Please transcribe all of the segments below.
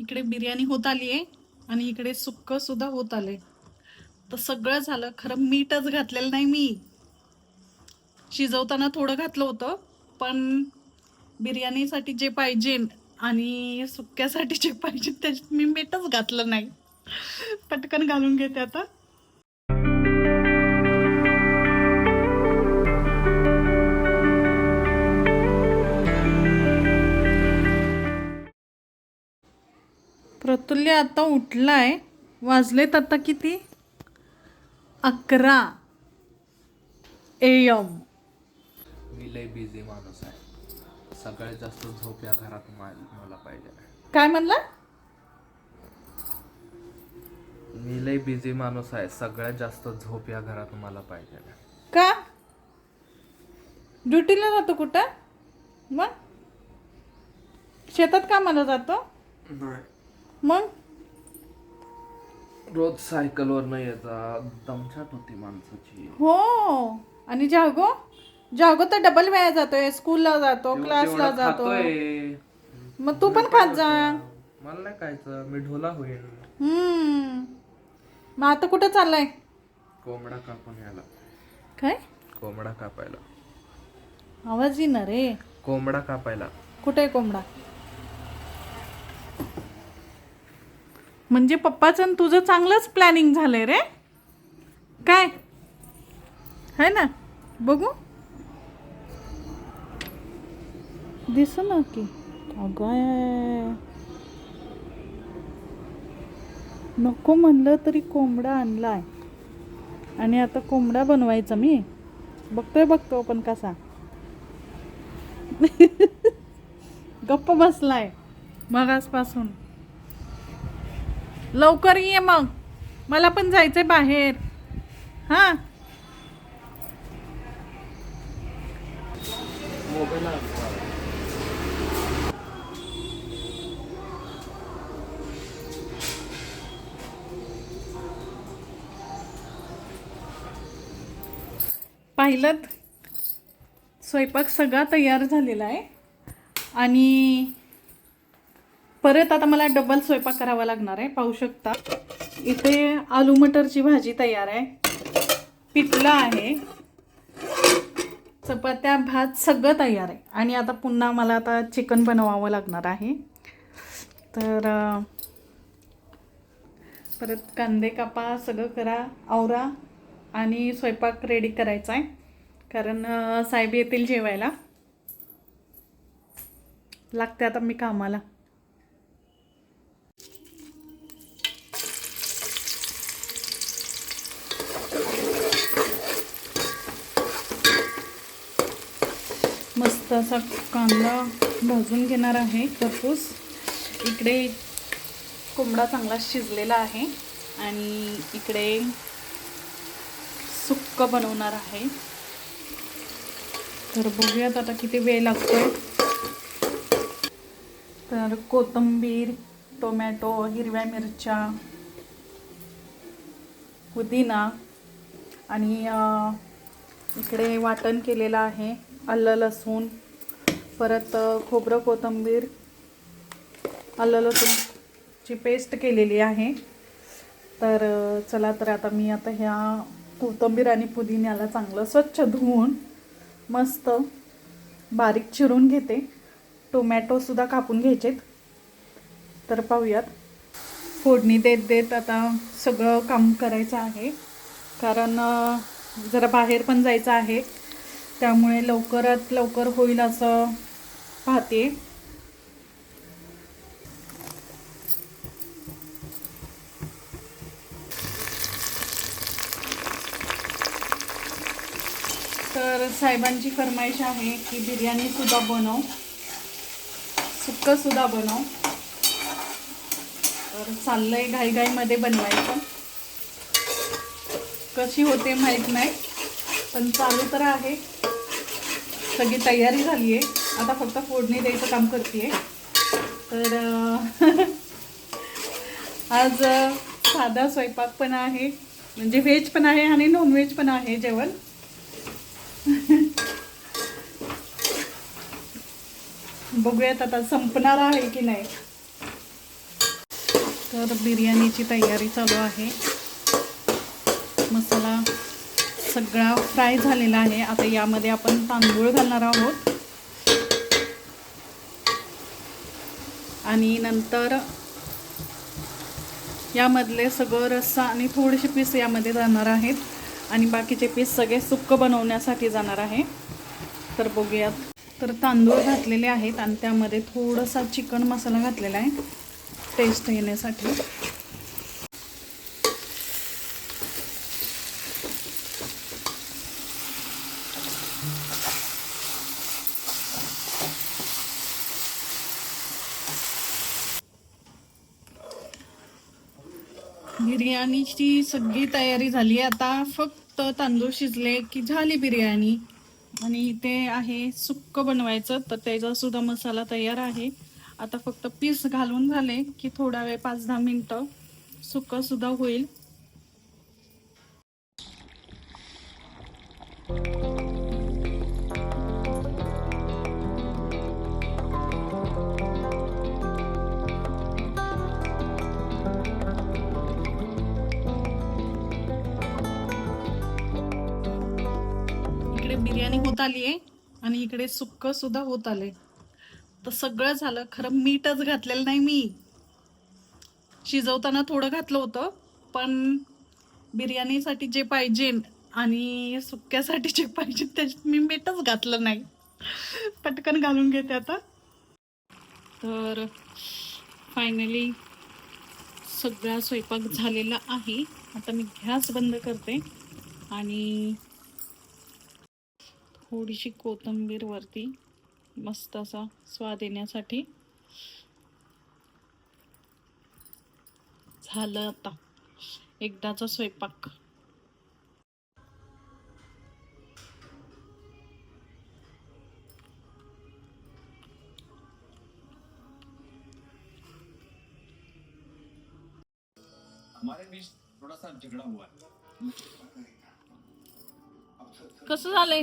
इकडे बिर्याणी होत आली आहे आणि इकडे सुक्क सुद्धा होत आलंय. तर सगळं झालं. खरं मीठच घातलेलं नाही मी. शिजवताना थोडं घातलं होतं पण बिर्याणीसाठी जे पाहिजे आणि सुक्यासाठी जे पाहिजे त्याच्यात मी मीठच घातलं नाही. पटकन घालून घेते आता. प्रतुल्य आता उठलाय. वाजलेत आता किती? अकरा. एम मी लय बिझी माणूस आहे. सगळ्यात जास्त झोप या घरात मला पाहिजे काय म्हणला? मी लय बिझी माणूस आहे. सगळ्यात जास्त झोप या घरात मला पाहिजे का? ड्युटीला जातो कुठं? मग? शेतात कामाला जातो? मग? रोज सायकलवर न येता दमछाट होती माणसाची. हो. आणि जागो? जागो तर डबल वेळा जातोय. स्कूलला जातो क्लासला तेवढं जातो. खातोय. मग तू पण खात जा. मला नाही खायचं. मी ढोला होईल हम्म. मग आता कुठं चाललाय? कोंबडा कापून यायला. काय? कोंबडा कापायला. आवाज येणार रे. कोंबडा कापायला. कुठे कोंबडा? म्हणजे पप्पाचं आणि तुझं चांगलंच प्लॅनिंग झालंय रे. काय? है ना? बघू. दिस ना की. अगं. नको म्हणलं तरी कोंबडा आणलाय. आणि आता कोंबडा बनवायचा मी. बघतोय बघतो पण कसा. गप्प बसलाय मगासपासून. लवकर ये मग. मला पण जायचंय बाहेर. हा? पाहिलं? स्वयंपाक सगळा तयार झालेला आहे. आणि परत आता मला डबल स्वयंपाक करावा लागणार आहे. पाहू शकता. इथे आलू मटरची भाजी तयार आहे. पिठलं आहे. चपात्या भात सगळं तयार आहे. आणि आता पुन्हा मला आता चिकन बनवावं लागणार आहे. तर परत कांदे कापा सगळं करा आवरा आणि स्वयंपाक रेडी करायचा आहे. कारण साहेब येतील जेवायला. लागते आता मी कामाला. मस्त असा कांदा भाजून घेणार आहे खरपूस इकडे कोंबडा चांगला शिजलेला आहे आणि इकडे सुक्क बनवणार आहे. तर बघूयात आता किती वेळ लागतोय. तर कोथिंबीर टोमॅटो हिरव्या मिरच्या पुदिना आणि इकडे वाटण केलेलं आहे. आलं लसूण परत खोबरं कोथिंबीर आलं लसूणची पेस्ट केलेली आहे. तर चला तर आता मी आता ह्या कोथिंबीर आणि पुदिन्याला चांगलं स्वच्छ धुवून मस्त बारीक चिरून घेते. टोमॅटोसुद्धा कापून घ्यायचेत. तर पाहूयात. फोडणी देत देत आता सगळं काम करायचं आहे. कारण जरा बाहेर पण जायचं आहे. त्यामुळे लवकरात लवकर होईल असं पाहते. तर साहेबांची फरमाईश आहे की बिर्याणीसुद्धा बनव. सुक्कंसुद्धा बनव. तर चाललंय घाईघाईमध्ये बनवायचं. कशी होते माहीत नाही पण चालू तर आहे. सगळी तयारी झाली आहे आता फक्त फोडणी द्यायचं काम करते तर आज साधा स्वयंपाक पण आहे. म्हणजे व्हेज पण आहे आणि नॉनव्हेज पण आहे जेवण. बघूयात आता संपणार आहे की नाही. तर बिर्याणीची तयारी चालू आहे. मसाला सगळा फ्राय झालेला आहे. आता यामध्ये आपण तांदूळ घालणार आहोत. आणि नंतर यामधले सगळं रस्सा आणि थोडेसे पीस यामध्ये जाणार आहेत. आणि बाकीचे पीस सगळे सुक्क बनवण्यासाठी जाणार आहे. तर बघूयात. तर तांदूळ घातलेले आहेत आणि त्यामध्ये थोडासा चिकन मसाला घातलेला आहे. टेस्ट येण्यासाठी. बिर्याणीची सगळी तयारी झाली आता फक्त तांदूळ शिजले की झाली बिर्याणी. आणि ते आहे सुक्क बनवायचं तर त्याचा सुद्धा मसाला तयार आहे. आता फक्त पीस घालून झाले की थोडा वेळ पाच दहा मिनटं सुक्क सुद्धा होईल. इकडे बिर्याणी होत आली आहे आणि इकडे सुक्क सुद्धा होत आले तर सगळं झालं. खरं मीठच घातलेलं नाही मी. शिजवताना थोडं घातलं होतं पण बिर्याणीसाठी जे पाहिजे आणि सुक्यासाठी जे पाहिजे त्याच्यात मी मीठच घातलं नाही. पटकन घालून घेते आता. तर फायनली सगळा स्वयंपाक झालेला आहे. आता मी गॅस बंद करते आणि थोडीशी कोथिंबीर वरती मस्त असा स्वाद येण्यासाठी. झालं आता. एकदाचा स्वयंपाक. हमारे बीच थोड़ा सा झगड़ा हुआ है। कसं झालंय?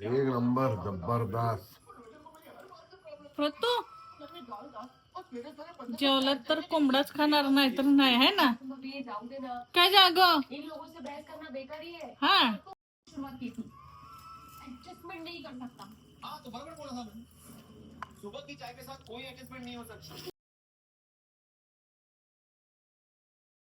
एक नंबर ज़बरदस्त. प्रतू जेवलात तर कोंबडाच खाणार नाही तर नाही है ना? ये जाऊ काय जाग इन लोगों से बहस करना बेकार ही. है हा शुरुआत की थी एडजस्टमेंट नहीं कर सकता हाँ तो बराबर बोला था मैंने सुबह की चाय के साथ कोई एडजस्टमेंट नहीं हो सकता.